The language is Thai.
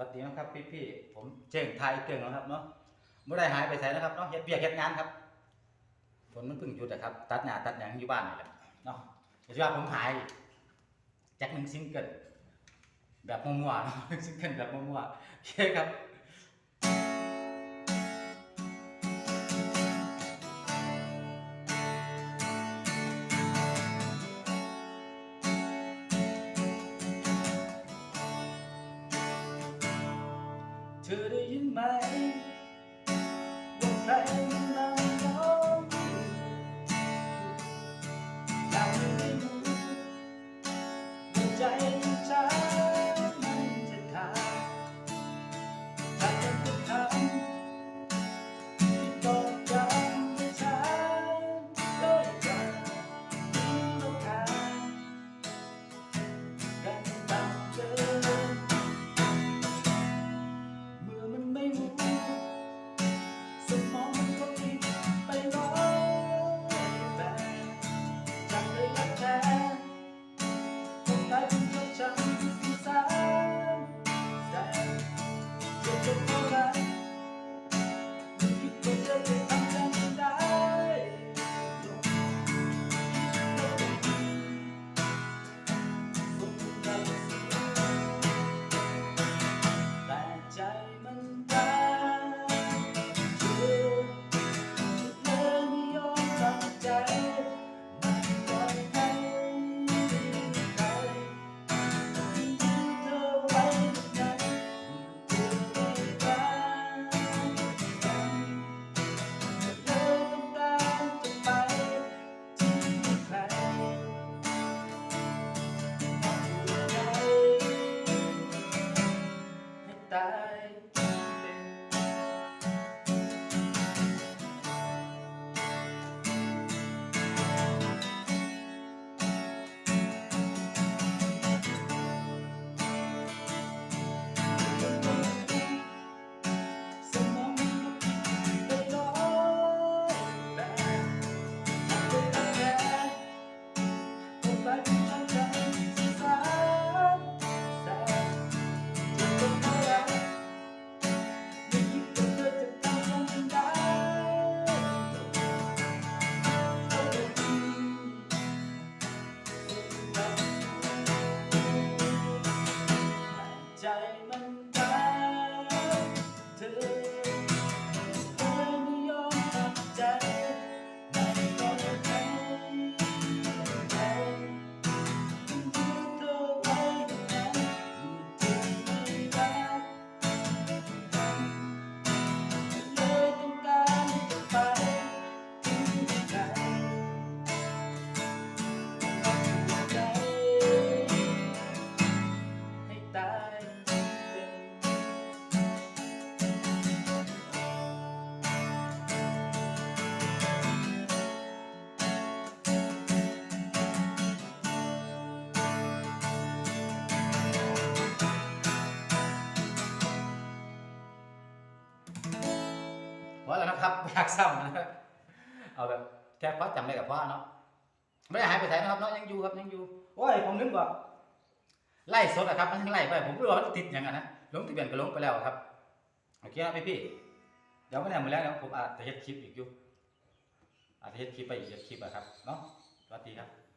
สวัสดีนะครับพี่พี่ผมเจิงไทยเก่งแล้วครับเนาะไม่ได้หายไปไหนนะครับเนาะเฮ็ดเบียกเฮ็ดงานครับฝนมันเพิ่งหยุดนะครับ ตัดหน้าตัดหยังอยู่บ้านนี่แหละเนาะเดี๋ยวว่าผมหายแจ็คหนึ่งซิงเกิลแบบมั่วๆเนาะซิงเกิลแบบมั่วๆโอเคครับ เธอ พอแล้วนะครับไม่อยากซ้ำนะครับเอาแบบแค่พอจำได้กับพ่อเนาะไม่ได้หายไปไหนนะครับเนาะยังอยู่ครับยังอยู่โอ้ยผมนึกว่าไล่สดอะครับมันยังไล่ไปผมไม่รู้ว่ามันติดยังไงนะลงทะเบียนก็ลงไปแล้วครับโอเคนะพี่พี่ๆเดี๋ยวไม่ได้มาแล้วเดี๋ยวผมอาจจะเฮ็ดคลิปอีกอยู่อาจจะเฮ็ดคลิปไปอีกเฮ็ดคลิปอะครับเนาะสวัสดีครับ